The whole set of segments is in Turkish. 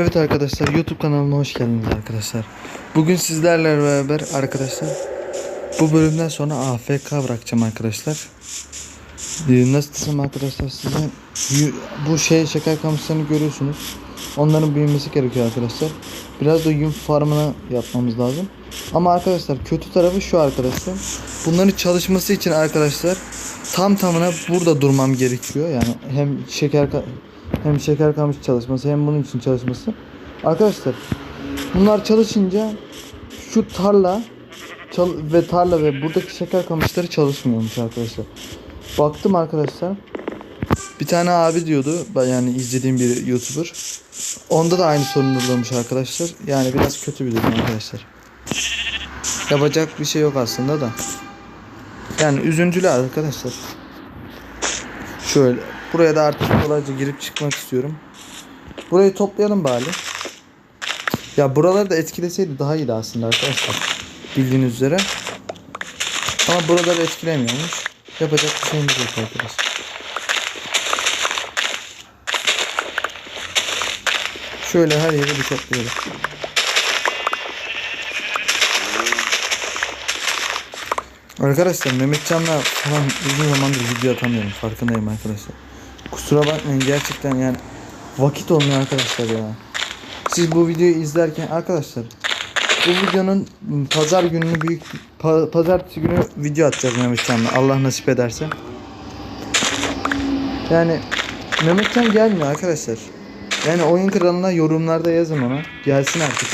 Evet arkadaşlar YouTube kanalıma hoş geldiniz arkadaşlar. Bugün sizlerle beraber arkadaşlar bu bölümden sonra AFK bırakacağım arkadaşlar. Ee, Nasıl desem arkadaşlar size bu şey şeker kamışlarını görüyorsunuz. Onların büyümesi gerekiyor arkadaşlar. Biraz da yün farmını yapmamız lazım. Ama arkadaşlar kötü tarafı şu arkadaşlar. Bunların çalışması için arkadaşlar tam tamına burada durmam gerekiyor. Yani hem şeker hem şeker kamış çalışması hem bunun için çalışması. Arkadaşlar bunlar çalışınca şu tarla çal- ve tarla ve buradaki şeker kamışları çalışmıyormuş arkadaşlar. Baktım arkadaşlar. Bir tane abi diyordu yani izlediğim bir YouTuber. Onda da aynı sorun oluyormuş arkadaşlar. Yani biraz kötü bir durum arkadaşlar. Yapacak bir şey yok aslında da. Yani üzüntülü arkadaşlar. Şöyle buraya da artık kolayca girip çıkmak istiyorum. Burayı toplayalım bari. Ya buraları da etkileseydi daha iyiydi aslında arkadaşlar. Bildiğiniz üzere. Ama buraları etkilemiyormuş. Yapacak bir şeyimiz yok arkadaşlar. Şöyle her yeri bir toplayalım. Arkadaşlar Mehmetcan'la falan uzun zamandır video atamıyorum farkındayım arkadaşlar. Kusura bakmayın gerçekten yani vakit olmuyor arkadaşlar ya. Siz bu videoyu izlerken arkadaşlar bu videonun pazar gününü büyük pa- pazartesi günü video atacağız Mehmetcan'la Allah nasip ederse. Yani Mehmetcan gelmiyor arkadaşlar. Yani oyun kralına yorumlarda yazın ona. Gelsin artık.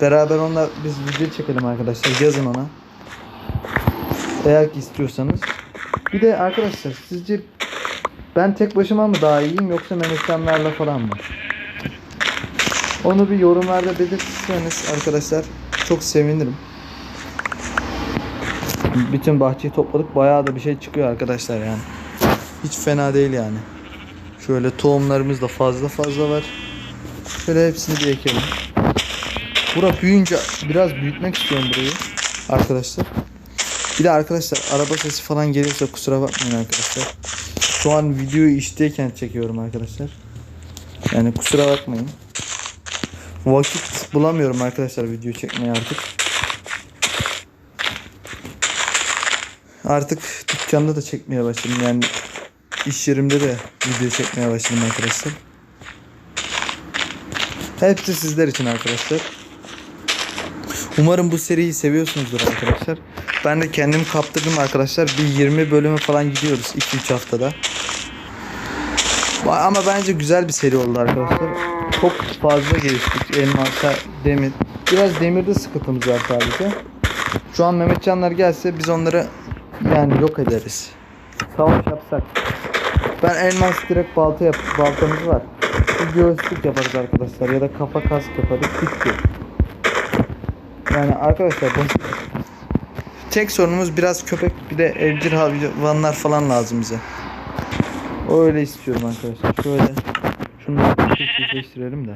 Beraber onunla biz video çekelim arkadaşlar. Yazın ona. Eğer ki istiyorsanız. Bir de arkadaşlar sizce ben tek başıma mı daha iyiyim yoksa Mehmetcanlarla falan mı? Onu bir yorumlarda belirtirseniz arkadaşlar çok sevinirim. Bütün bahçeyi topladık bayağı da bir şey çıkıyor arkadaşlar yani. Hiç fena değil yani. Şöyle tohumlarımız da fazla fazla var. Şöyle hepsini bir ekelim. Bura büyüyünce biraz büyütmek istiyorum burayı arkadaşlar. Bir de arkadaşlar araba sesi falan gelirse kusura bakmayın arkadaşlar. Şu an videoyu işteyken çekiyorum arkadaşlar. Yani kusura bakmayın. Vakit bulamıyorum arkadaşlar video çekmeye artık. Artık dükkanda da çekmeye başladım yani iş yerimde de video çekmeye başladım arkadaşlar. Hepsi sizler için arkadaşlar. Umarım bu seriyi seviyorsunuzdur arkadaşlar. Ben de kendimi kaptırdım arkadaşlar. Bir 20 bölümü falan gidiyoruz 2-3 haftada. Ama bence güzel bir seri oldu arkadaşlar. Çok fazla geliştik. Elmasa, demir. Biraz demirde sıkıntımız var sadece. Şu an Mehmetcanlar gelse biz onları yani yok ederiz. Savaş yapsak. Ben elmas direkt balta yap baltamız var. Bir göğüslük yaparız arkadaşlar ya da kafa kask yaparız. Bitti. Yani arkadaşlar basit. Tek sorunumuz biraz köpek bir de evcil hayvanlar falan lazım bize. Öyle istiyorum arkadaşlar. Şöyle şunları çiftleştirelim de.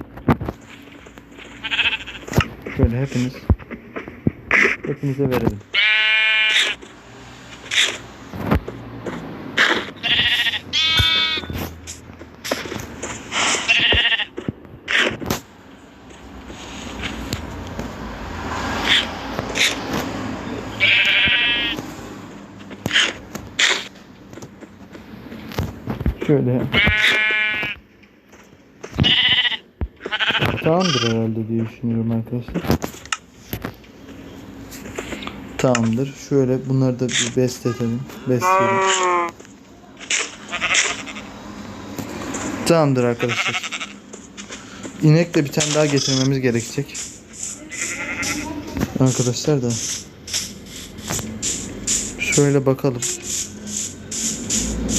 Şöyle hepiniz hepinize verelim. Şöyle. Tamamdır herhalde diye düşünüyorum arkadaşlar. Tamamdır. Şöyle bunları da bir besletelim. Besleyelim. Tamamdır arkadaşlar. İnek de bir tane daha getirmemiz gerekecek. Arkadaşlar da. Şöyle bakalım.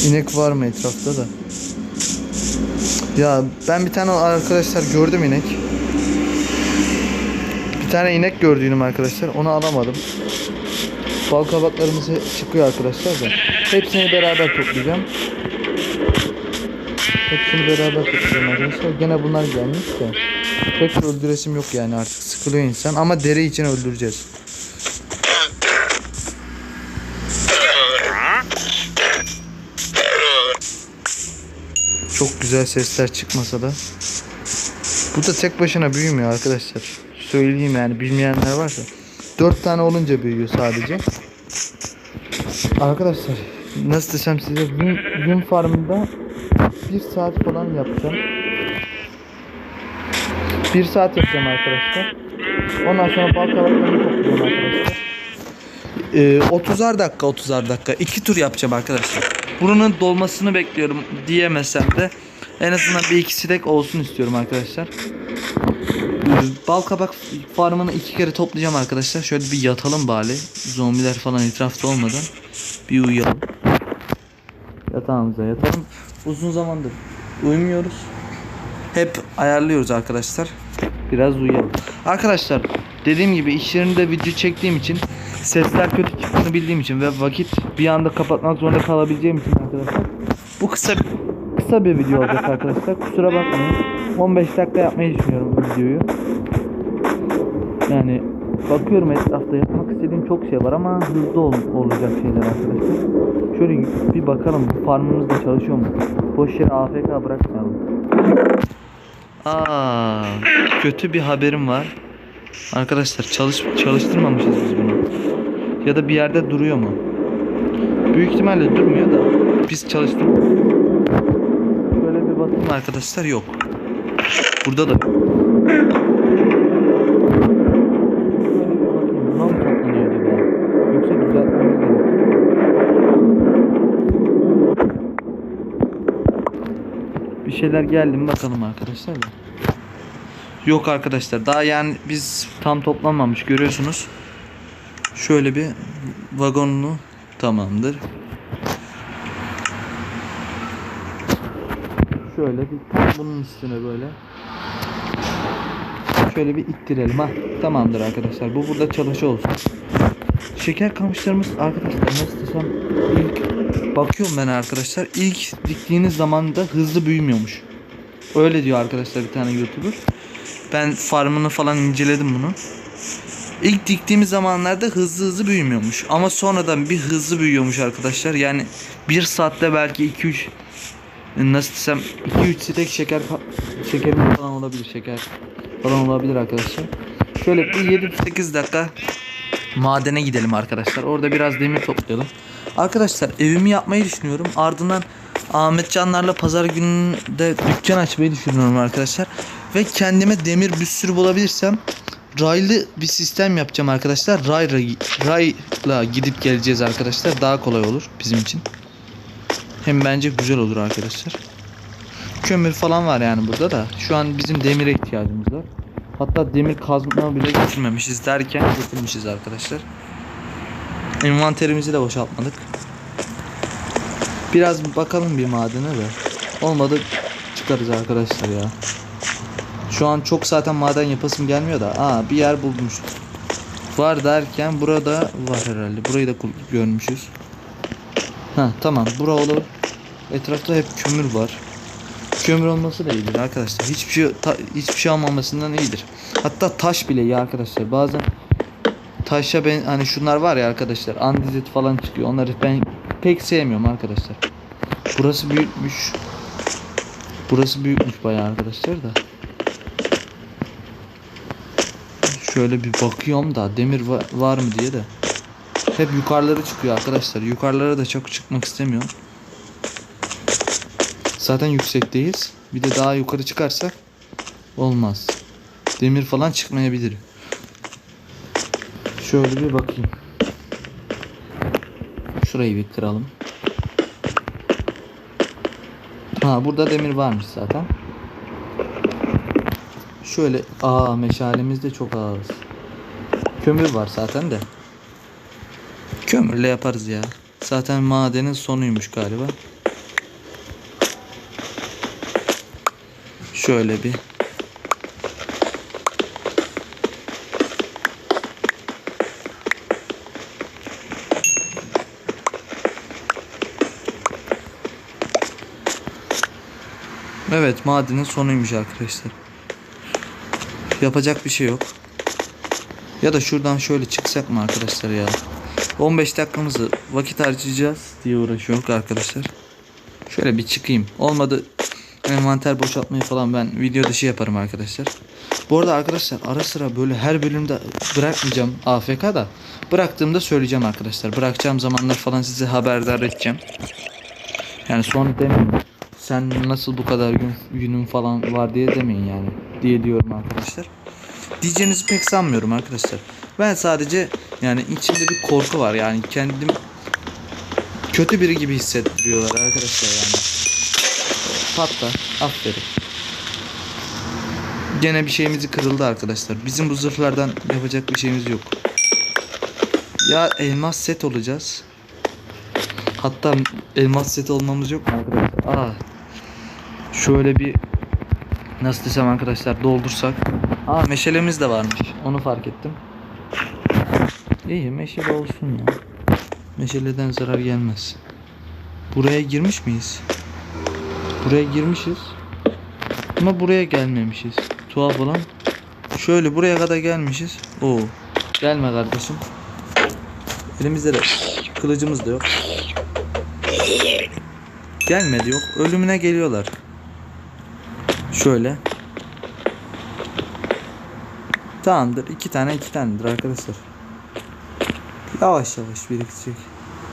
İnek var mı etrafta da? Ya ben bir tane arkadaşlar gördüm inek. Bir tane inek gördüğüm arkadaşlar. Onu alamadım. Bal kabaklarımız çıkıyor arkadaşlar da. Hepsini beraber toplayacağım. Hepsini beraber toplayacağım arkadaşlar. Gene bunlar gelmiş de. Pek öldüresim yok yani artık. Sıkılıyor insan ama deri için öldüreceğiz. Güzel sesler çıkmasa da Bu da tek başına büyümüyor arkadaşlar. Söyleyeyim yani bilmeyenler varsa. 4 tane olunca büyüyor sadece. Arkadaşlar nasıl desem size yün, yün farmında 1 saat falan yapacağım. 1 saat yapacağım arkadaşlar. Ondan sonra bal kabaklarını toplayacağım arkadaşlar. Ee, 30'ar dakika 30'ar dakika. iki tur yapacağım arkadaşlar. Bunun dolmasını bekliyorum diyemesem de en azından bir iki sidek olsun istiyorum arkadaşlar. Bal kabak farmını iki kere toplayacağım arkadaşlar. Şöyle bir yatalım bari. Zombiler falan etrafta olmadan. Bir uyuyalım. Yatağımıza yatalım. Uzun zamandır uyumuyoruz. Hep ayarlıyoruz arkadaşlar. Biraz uyuyalım. Arkadaşlar dediğim gibi iş yerinde video çektiğim için sesler kötü çıktığını bildiğim için ve vakit bir anda kapatmak zorunda kalabileceğim için arkadaşlar bu kısa kısa bir video olacak arkadaşlar. Kusura bakmayın. 15 dakika yapmayı düşünüyorum bu videoyu. Yani bakıyorum etrafta yapmak istediğim çok şey var ama hızlı ol, olacak şeyler arkadaşlar. Şöyle bir bakalım farmımız da çalışıyor mu? Boş yere AFK bırakmayalım. Aa, kötü bir haberim var. Arkadaşlar çalış çalıştırmamışız biz bunu. Ya da bir yerde duruyor mu? Büyük ihtimalle durmuyor da biz çalıştırmadık. Bakayım arkadaşlar yok. Burada da bir şeyler geldi mi bakalım arkadaşlar da. Yok arkadaşlar daha yani biz tam toplanmamış görüyorsunuz. Şöyle bir vagonlu tamamdır. Şöyle bir bunun üstüne böyle. Şöyle bir ittirelim ha. Tamamdır arkadaşlar. Bu burada çalışı olsun. Şeker kamışlarımız arkadaşlar nasıl desem ilk bakıyorum ben arkadaşlar ilk diktiğiniz zaman da hızlı büyümüyormuş. Öyle diyor arkadaşlar bir tane YouTuber. Ben farmını falan inceledim bunu. İlk diktiğimiz zamanlarda hızlı hızlı büyümüyormuş. Ama sonradan bir hızlı büyüyormuş arkadaşlar. Yani bir saatte belki 2-3 nasıl desem 2-3 stek şeker şekerimiz falan olabilir şeker falan olabilir arkadaşlar. Şöyle bir 7-8 dakika madene gidelim arkadaşlar. Orada biraz demir toplayalım. Arkadaşlar evimi yapmayı düşünüyorum. Ardından Ahmet Canlar'la pazar gününde dükkan açmayı düşünüyorum arkadaşlar. Ve kendime demir bir sürü bulabilirsem raylı bir sistem yapacağım arkadaşlar. Ray, rayla gidip geleceğiz arkadaşlar. Daha kolay olur bizim için. Hem bence güzel olur arkadaşlar. Kömür falan var yani burada da. Şu an bizim demire ihtiyacımız var. Hatta demir kazma bile getirmemişiz derken getirmişiz arkadaşlar. Envanterimizi de boşaltmadık. Biraz bakalım bir madene de. Olmadı çıkarız arkadaşlar ya. Şu an çok zaten maden yapasım gelmiyor da. Aa bir yer bulmuş. Var derken burada var herhalde. Burayı da görmüşüz. Ha tamam bura olur. Etrafta hep kömür var. Kömür olması da iyidir arkadaşlar. Hiçbir şey ta- hiçbir şey almamasından iyidir. Hatta taş bile iyi arkadaşlar. Bazen taşa ben hani şunlar var ya arkadaşlar. Andezit falan çıkıyor. Onları ben pek sevmiyorum arkadaşlar. Burası büyükmüş. Burası büyükmüş bayağı arkadaşlar da. Şöyle bir bakıyorum da demir va- var mı diye de. Hep yukarıları çıkıyor arkadaşlar. Yukarılara da çok çıkmak istemiyorum. Zaten yüksekteyiz. Bir de daha yukarı çıkarsak olmaz. Demir falan çıkmayabilir. Şöyle bir bakayım. Şurayı bir kıralım. Ha burada demir varmış zaten. Şöyle aa meşalemiz de çok az. Kömür var zaten de. Kömürle yaparız ya. Zaten madenin sonuymuş galiba. Şöyle bir. Evet madenin sonuymuş arkadaşlar. Yapacak bir şey yok. Ya da şuradan şöyle çıksak mı arkadaşlar ya? 15 dakikamızı vakit harcayacağız diye uğraşıyoruz arkadaşlar. Şöyle bir çıkayım. Olmadı envanter boşaltmayı falan ben video dışı yaparım arkadaşlar. Bu arada arkadaşlar ara sıra böyle her bölümde bırakmayacağım AFK da bıraktığımda söyleyeceğim arkadaşlar. Bırakacağım zamanlar falan size haberdar edeceğim. Yani sonra demeyin. Sen nasıl bu kadar gün günün falan var diye demeyin yani. Diye diyorum arkadaşlar. Diyeceğinizi pek sanmıyorum arkadaşlar. Ben sadece yani içimde bir korku var yani kendim kötü biri gibi hissettiriyorlar arkadaşlar yani. Patla. Aferin. Gene bir şeyimizi kırıldı arkadaşlar. Bizim bu zırhlardan yapacak bir şeyimiz yok. Ya elmas set olacağız. Hatta elmas set olmamız yok mu arkadaşlar? Aa. Şöyle bir nasıl desem arkadaşlar doldursak. Aa meşalemiz de varmış. Onu fark ettim. İyi meşale olsun ya. Meşaleden zarar gelmez. Buraya girmiş miyiz? Buraya girmişiz. Ama buraya gelmemişiz. Tuhaf olan. Şöyle buraya kadar gelmişiz. Oo. Gelme kardeşim. Elimizde de kılıcımız da yok. Gelmedi yok. Ölümüne geliyorlar. Şöyle. Tamamdır. iki tane iki tanedir arkadaşlar. Yavaş yavaş birikecek.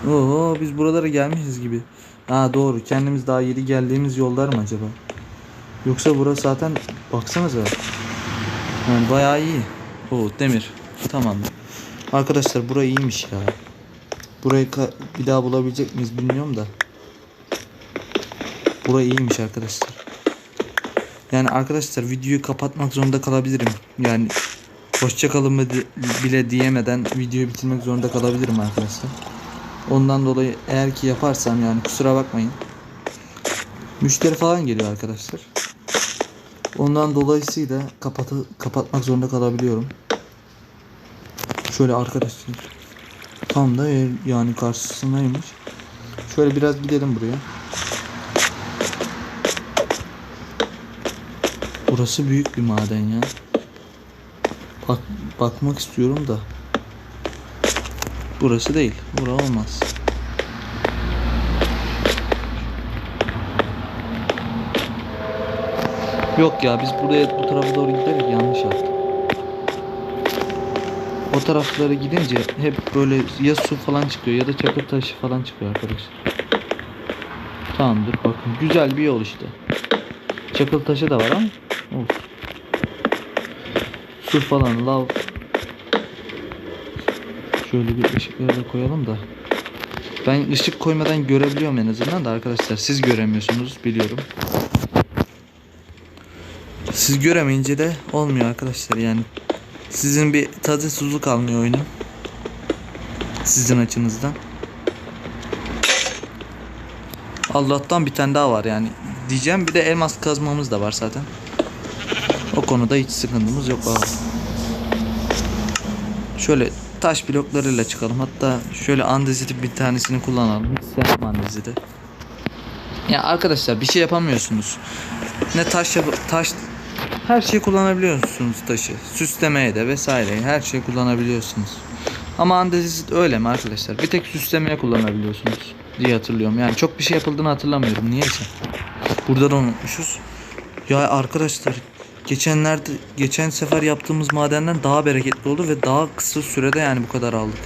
Oo biz buralara gelmişiz gibi. Ha doğru. Kendimiz daha yeni geldiğimiz yollar mı acaba? Yoksa burası zaten baksanıza. Yani bayağı iyi. Oo demir. Tamam. Arkadaşlar burası iyiymiş ya. Burayı bir daha bulabilecek miyiz bilmiyorum da. Burası iyiymiş arkadaşlar. Yani arkadaşlar videoyu kapatmak zorunda kalabilirim. Yani hoşçakalın bile diyemeden videoyu bitirmek zorunda kalabilirim arkadaşlar. Ondan dolayı eğer ki yaparsam yani kusura bakmayın. Müşteri falan geliyor arkadaşlar. Ondan dolayısıyla kapatı kapatmak zorunda kalabiliyorum. Şöyle arkadaşlar. Tam da ev yani karşısındaymış. Şöyle biraz gidelim buraya. Burası büyük bir maden ya. Bak bakmak istiyorum da. Burası değil. Bura olmaz. Yok ya biz buraya bu tarafa doğru giderek yanlış yaptık. O taraflara gidince hep böyle ya su falan çıkıyor ya da çakıl taşı falan çıkıyor arkadaşlar. Tamamdır bakın güzel bir yol işte. Çakıl taşı da var ama olsun. Su falan lav. Şöyle bir ışıkları da koyalım da. Ben ışık koymadan görebiliyorum en azından da arkadaşlar siz göremiyorsunuz biliyorum. Siz göremeyince de olmuyor arkadaşlar yani. Sizin bir tadı tuzu kalmıyor oyunun. Sizin açınızdan. Allah'tan bir tane daha var yani. Diyeceğim bir de elmas kazmamız da var zaten. Konuda hiç sıkıntımız yok abi. Şöyle taş bloklarıyla çıkalım. Hatta şöyle andeziti bir tanesini kullanalım. Hiç sevmem. Ya arkadaşlar bir şey yapamıyorsunuz. Ne taş yap taş her şeyi kullanabiliyorsunuz taşı. Süslemeye de vesaire her şeyi kullanabiliyorsunuz. Ama andezit öyle mi arkadaşlar? Bir tek süslemeye kullanabiliyorsunuz diye hatırlıyorum. Yani çok bir şey yapıldığını hatırlamıyorum. Niyeyse. Burada da unutmuşuz. Ya arkadaşlar geçenlerde geçen sefer yaptığımız madenden daha bereketli oldu ve daha kısa sürede yani bu kadar aldık.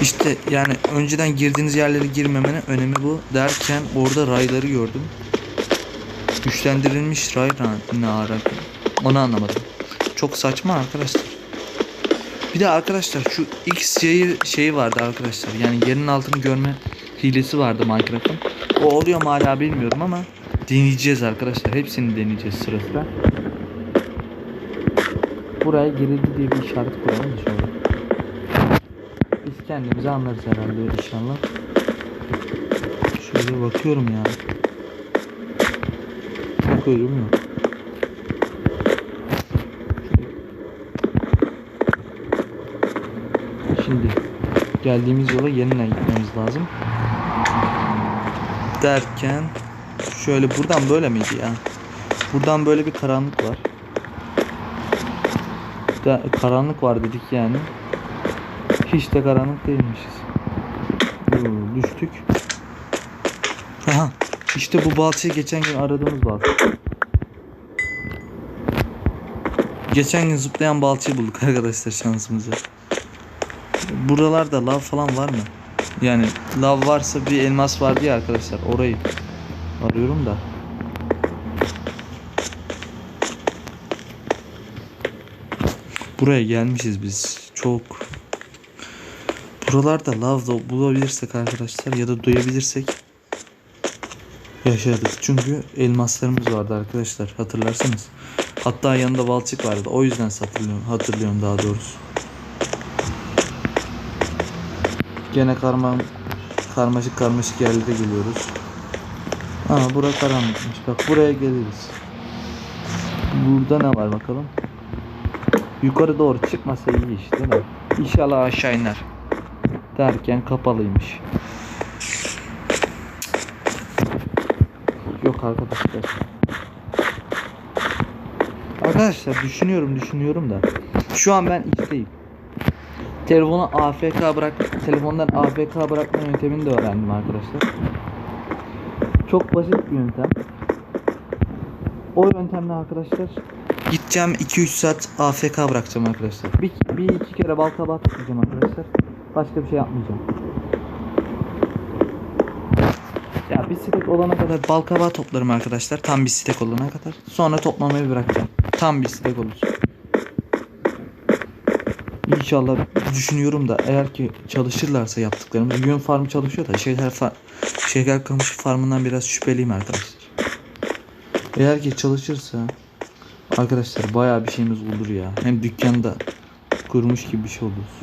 İşte yani önceden girdiğiniz yerlere girmemenin önemi bu derken orada rayları gördüm. Güçlendirilmiş ray ra- ne ara onu anlamadım. Çok saçma arkadaşlar. Bir de arkadaşlar şu X yayı şeyi vardı arkadaşlar. Yani yerin altını görme hilesi vardı Minecraft'ın. O oluyor mu hala bilmiyorum ama deneyeceğiz arkadaşlar. Hepsini deneyeceğiz sıra sıra. Buraya girildi diye bir işaret koyalım şöyle. Biz kendimizi anlarız herhalde inşallah. Şöyle bakıyorum ya. Bakıyorum yok. Şimdi geldiğimiz yola yeniden gitmemiz lazım. Derken şöyle buradan böyle miydi ya? Buradan böyle bir karanlık var. Da, karanlık var dedik yani. Hiç de karanlık değilmişiz. Oo, düştük. Aha İşte bu balçayı geçen gün aradığımız balçı. Geçen gün zıplayan balçayı bulduk arkadaşlar şansımıza. Buralarda lav falan var mı? Yani lav varsa bir elmas vardı ya arkadaşlar orayı arıyorum da. Buraya gelmişiz biz. Çok. Buralarda lav da bulabilirsek arkadaşlar ya da duyabilirsek yaşarız. Çünkü elmaslarımız vardı arkadaşlar hatırlarsanız. Hatta yanında balçık vardı. O yüzden hatırlıyorum, hatırlıyorum daha doğrusu. Gene karma karmaşık karmaşık yerlere geliyoruz. Aa bura karanlıkmış. Bak buraya geliriz. Burada ne var bakalım. Yukarı doğru çıkmasa iyi iş değil mi? İnşallah aşağı iner. Derken kapalıymış. Yok arkadaşlar. Arkadaşlar düşünüyorum düşünüyorum da. Şu an ben işteyim. Telefonu AFK bırak, telefondan AFK bırakma yöntemini de öğrendim arkadaşlar. Çok basit bir yöntem. O yöntemle arkadaşlar gideceğim 2-3 saat AFK bırakacağım arkadaşlar. Bir, bir iki kere balta batmayacağım arkadaşlar. Başka bir şey yapmayacağım. Ya bir stek olana kadar bal kabağı toplarım arkadaşlar. Tam bir stek olana kadar. Sonra toplamayı bırakacağım. Tam bir stek olur. İnşallah düşünüyorum da eğer ki çalışırlarsa yaptıklarımız yön farmı çalışıyor da şeker far şeker kamışı farmından biraz şüpheliyim arkadaşlar. Eğer ki çalışırsa arkadaşlar bayağı bir şeyimiz olur ya. Hem dükkanda kurmuş gibi bir şey oluruz.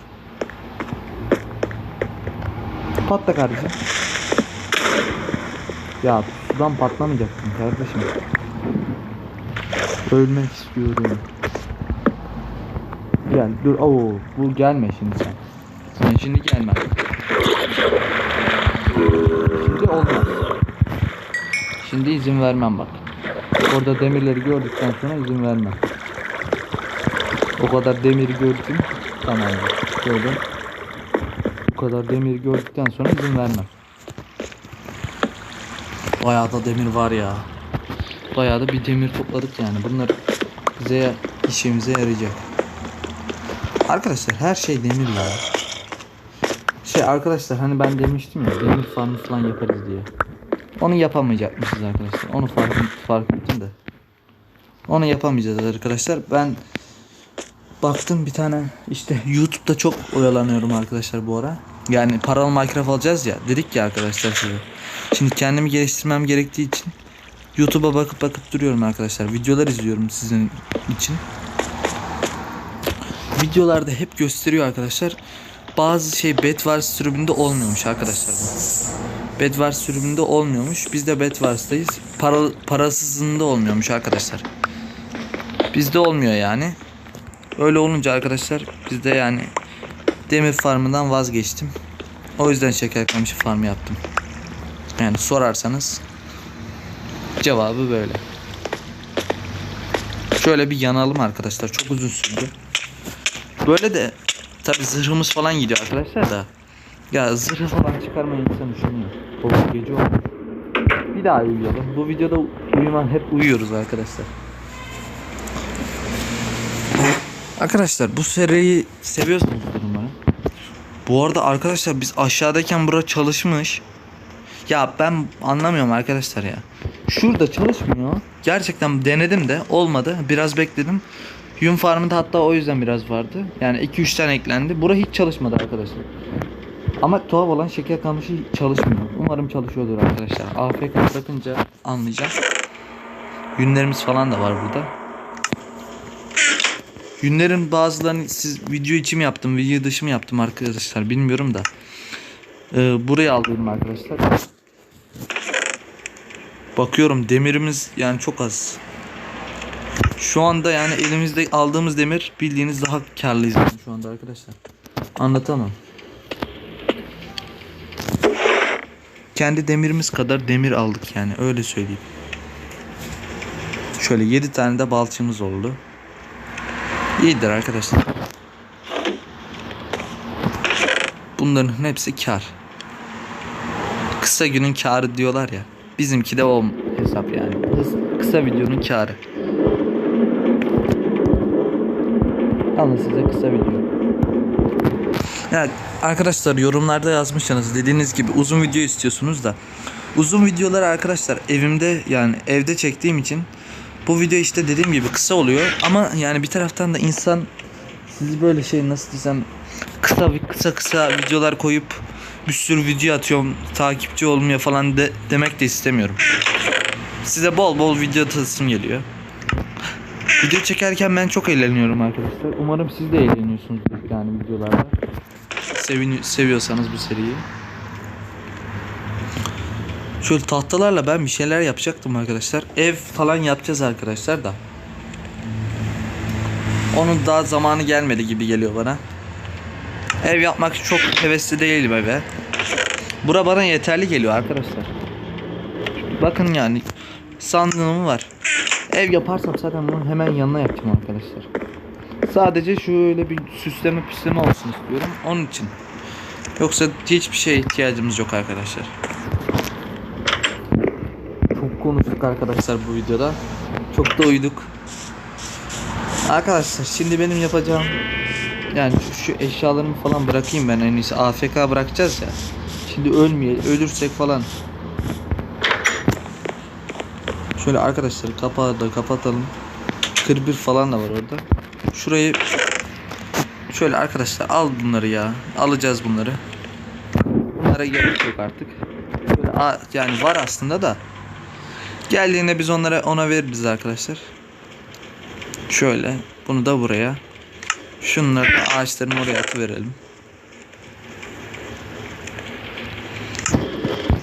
Patla kardeşim. Ya sudan patlamayacaksın kardeşim. Ölmek istiyorum. Gel dur. Oo, bu gelme şimdi sen. Sen şimdi gelme. Şimdi olmaz. Şimdi izin vermem bak. Orada demirleri gördükten sonra izin vermem. O kadar demiri gördüm. Tamam. Şöyle. O kadar demir gördükten sonra izin vermem. Bayağı da demir var ya. Bayağı da bir demir topladık yani. Bunlar bize işimize yarayacak. Arkadaşlar her şey demir ya. Şey arkadaşlar hani ben demiştim ya demir farmı falan yaparız diye. Onu yapamayacakmışız arkadaşlar. Onu fark, fark ettim de. Onu yapamayacağız arkadaşlar. Ben baktım bir tane işte YouTube'da çok oyalanıyorum arkadaşlar bu ara. Yani paralı Minecraft alacağız ya. Dedik ya arkadaşlar size. Şimdi kendimi geliştirmem gerektiği için YouTube'a bakıp bakıp duruyorum arkadaşlar. Videolar izliyorum sizin için. Videolarda hep gösteriyor arkadaşlar. Bazı şey Bedwars sürümünde olmuyormuş arkadaşlar. Bedwars sürümünde olmuyormuş. Biz de Bedwars'tayız. Para, parasızında olmuyormuş arkadaşlar. Bizde olmuyor yani. Öyle olunca arkadaşlar bizde yani demir farmından vazgeçtim. O yüzden şeker kamışı farmı yaptım. Yani sorarsanız cevabı böyle. Şöyle bir yanalım arkadaşlar. Çok uzun sürdü. Böyle de tabi zırhımız falan gidiyor arkadaşlar da. Ya zırhı falan çıkarmayı insan düşünüyor. O gece olmuş. Bir daha uyuyalım. Bu videoda uyuman hep uyuyoruz arkadaşlar. Arkadaşlar bu seriyi seviyorsunuz umarım. Bu arada arkadaşlar biz aşağıdayken bura çalışmış. Ya ben anlamıyorum arkadaşlar ya. Şurada çalışmıyor. Gerçekten denedim de olmadı. Biraz bekledim. Yun farmında hatta o yüzden biraz vardı. Yani 2-3 tane eklendi. Bura hiç çalışmadı arkadaşlar. Ama tuhaf olan şeker kamışı çalışmıyor. Umarım çalışıyordur arkadaşlar. AFK bırakınca anlayacağız. Yünlerimiz falan da var burada. Yünlerin bazılarını siz video içi mi yaptım, video dışı mı yaptım arkadaşlar bilmiyorum da. Ee, buraya aldım arkadaşlar. Bakıyorum demirimiz yani çok az. Şu anda yani elimizde aldığımız demir bildiğiniz daha karlıyız şu anda arkadaşlar. Anlatamam. Kendi demirimiz kadar demir aldık yani öyle söyleyeyim. Şöyle 7 tane de balçımız oldu. İyidir arkadaşlar. Bunların hepsi kar. Kısa günün karı diyorlar ya. Bizimki de o hesap yani. Kısa videonun karı. Alın size kısa video. Ya arkadaşlar yorumlarda yazmışsınız dediğiniz gibi uzun video istiyorsunuz da uzun videolar arkadaşlar evimde yani evde çektiğim için bu video işte dediğim gibi kısa oluyor ama yani bir taraftan da insan sizi böyle şey nasıl desem kısa kısa kısa videolar koyup bir sürü video atıyorum takipçi olmuyor falan de, demek de istemiyorum. Size bol bol video atasım geliyor. Video çekerken ben çok eğleniyorum arkadaşlar. Umarım siz de eğleniyorsunuzdur yani videolarda. Sevin, seviyorsanız bu seriyi. Şöyle tahtalarla ben bir şeyler yapacaktım arkadaşlar. Ev falan yapacağız arkadaşlar da. Onun daha zamanı gelmedi gibi geliyor bana. Ev yapmak çok hevesli değilim eve. Bura bana yeterli geliyor arkadaşlar. Bakın yani sandığım var. Ev yaparsam zaten bunu hemen yanına yapacağım arkadaşlar. Sadece şöyle bir süsleme püsleme olsun istiyorum. Onun için. Yoksa hiçbir şeye ihtiyacımız yok arkadaşlar. Çok konuştuk arkadaşlar bu videoda. Çok da uyuduk. Arkadaşlar şimdi benim yapacağım yani şu, şu eşyalarımı falan bırakayım ben en iyisi AFK bırakacağız ya. Şimdi ölmeyelim ölürsek falan. Şöyle arkadaşlar kapağı da kapatalım. Kırbir falan da var orada. Şurayı şöyle arkadaşlar al bunları ya. Alacağız bunları. Bunlara gerek yok artık. Şöyle a- yani var aslında da. Geldiğinde biz onlara ona veririz arkadaşlar. Şöyle bunu da buraya. Şunları da ağaçların oraya atıverelim.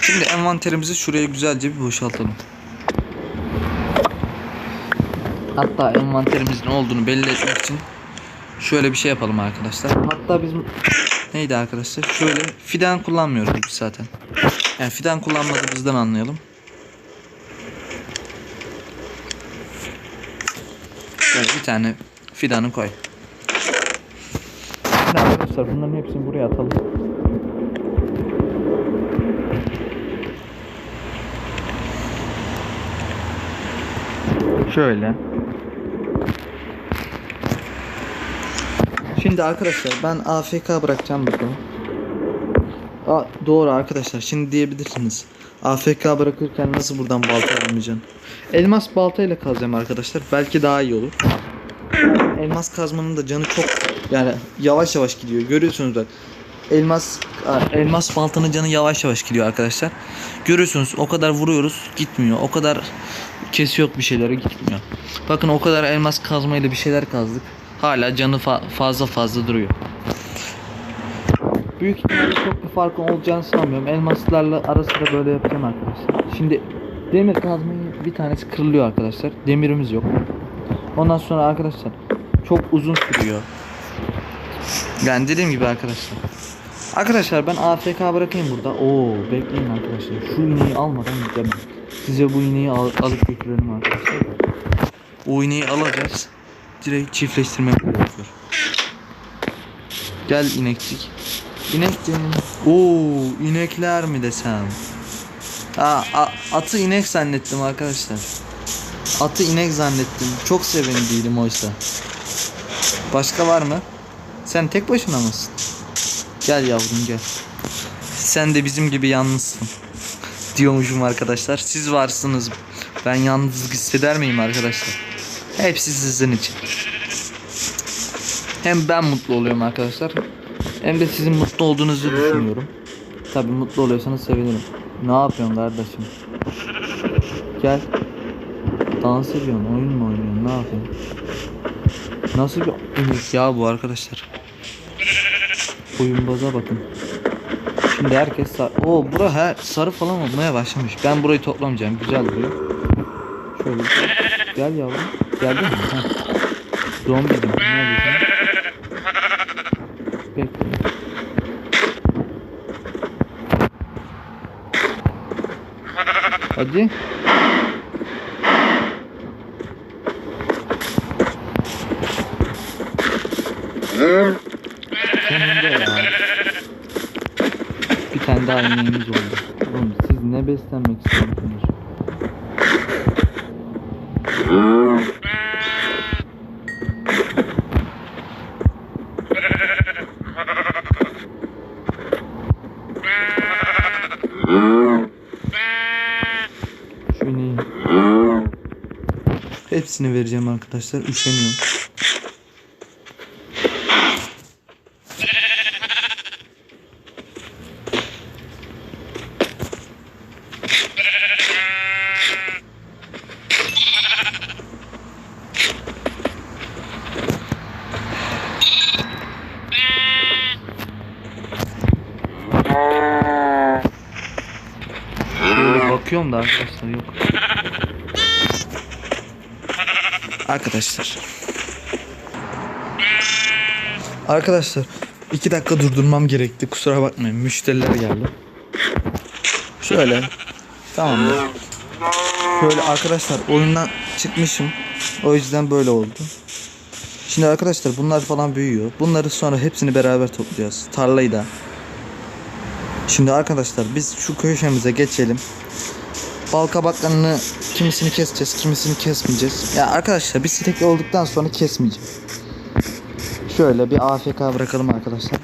Şimdi envanterimizi şuraya güzelce bir boşaltalım. Hatta envanterimizin olduğunu belli etmek için şöyle bir şey yapalım arkadaşlar. Hatta bizim neydi arkadaşlar? Şöyle fidan kullanmıyoruz biz zaten. Yani fidan kullanmadığımızdan anlayalım. Şöyle bir tane fidanı koy. Şimdi arkadaşlar bunların hepsini buraya atalım. Şöyle. Şimdi arkadaşlar ben AFK bırakacağım bakalım. Aa, doğru arkadaşlar şimdi diyebilirsiniz. AFK bırakırken nasıl buradan balta almayacaksın? Elmas baltayla kazacağım arkadaşlar. Belki daha iyi olur. Elmas kazmanın da canı çok yani yavaş yavaş gidiyor. Görüyorsunuz bak. Elmas elmas baltanın canı yavaş yavaş gidiyor arkadaşlar. Görüyorsunuz o kadar vuruyoruz gitmiyor. O kadar kesiyor bir şeylere gitmiyor. Bakın o kadar elmas kazmayla bir şeyler kazdık. Hala canı fa- fazla fazla duruyor. Büyük ihtimalle çok bir farkı olacağını sanmıyorum. Elmaslarla ara sıra böyle yapacağım arkadaşlar. Şimdi demir kazmayı bir tanesi kırılıyor arkadaşlar. Demirimiz yok. Ondan sonra arkadaşlar çok uzun sürüyor. Yani dediğim gibi arkadaşlar. Arkadaşlar ben AFK bırakayım burada. Oo bekleyin arkadaşlar. Şu iğneyi almadan gidemem. Size bu iğneyi al- alıp götürelim arkadaşlar. O iğneyi alacağız. Direkt çiftleştirmeye gerekiyor. Gel inekçik. İnek Oo inekler mi desem? Aa, a- atı inek zannettim arkadaşlar. Atı inek zannettim. Çok sevindiydim oysa. Başka var mı? Sen tek başına mısın? Gel yavrum gel. Sen de bizim gibi yalnızsın. Diyormuşum arkadaşlar. Siz varsınız. Ben yalnız hisseder miyim arkadaşlar? Hepsi sizin için. Hem ben mutlu oluyorum arkadaşlar. Hem de sizin mutlu olduğunuzu düşünüyorum. Tabi mutlu oluyorsanız sevinirim. Ne yapıyorsun kardeşim? Gel. Dans ediyorsun, oyun mu oynuyorsun, ne yapıyorsun? Nasıl bir oyun ya bu arkadaşlar? Oyunbaza bakın. Şimdi herkes sar Oo bura her sarı falan olmaya başlamış. Ben burayı toplamayacağım. Güzel duruyor. Şöyle gel yavrum. Geldin mi? Ha. Zombiydim. Neredesin? Bekle. Hadi. Sonunda ya. Bir tane daha ineğimiz oldu. Oğlum siz ne beslenmek istiyorsunuz? Şöyle. Hepsini vereceğim arkadaşlar. Üşeniyorum. Bakıyorum da arkadaşlar yok. Arkadaşlar. Arkadaşlar iki dakika durdurmam gerekti. Kusura bakmayın. Müşteriler geldi. Şöyle. Tamam da. Şöyle arkadaşlar oyundan çıkmışım. O yüzden böyle oldu. Şimdi arkadaşlar bunlar falan büyüyor. Bunları sonra hepsini beraber toplayacağız. Tarlayı da. Şimdi arkadaşlar biz şu köşemize geçelim. Bal kabaklarını kimisini keseceğiz, kimisini kesmeyeceğiz. Ya arkadaşlar bir stek olduktan sonra kesmeyeceğim. Şöyle bir AFK bırakalım arkadaşlar.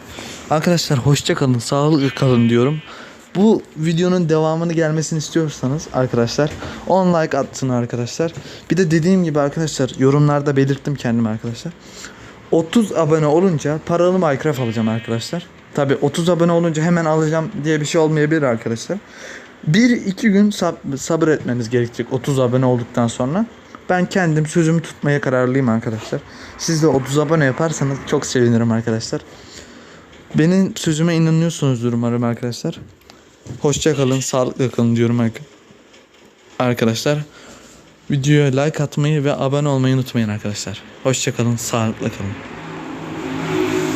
Arkadaşlar hoşça kalın, sağlıklı kalın diyorum. Bu videonun devamını gelmesini istiyorsanız arkadaşlar 10 like atın arkadaşlar. Bir de dediğim gibi arkadaşlar yorumlarda belirttim kendime arkadaşlar. 30 abone olunca paralı Minecraft alacağım arkadaşlar. Tabi 30 abone olunca hemen alacağım diye bir şey olmayabilir arkadaşlar. 1-2 gün sab- sabır etmeniz gerekecek 30 abone olduktan sonra. Ben kendim sözümü tutmaya kararlıyım arkadaşlar. Siz de 30 abone yaparsanız çok sevinirim arkadaşlar. Benim sözüme inanıyorsunuzdur umarım arkadaşlar. Hoşça kalın, sağlıklı kalın diyorum ark- arkadaşlar. Videoya like atmayı ve abone olmayı unutmayın arkadaşlar. Hoşça kalın, sağlıklı kalın.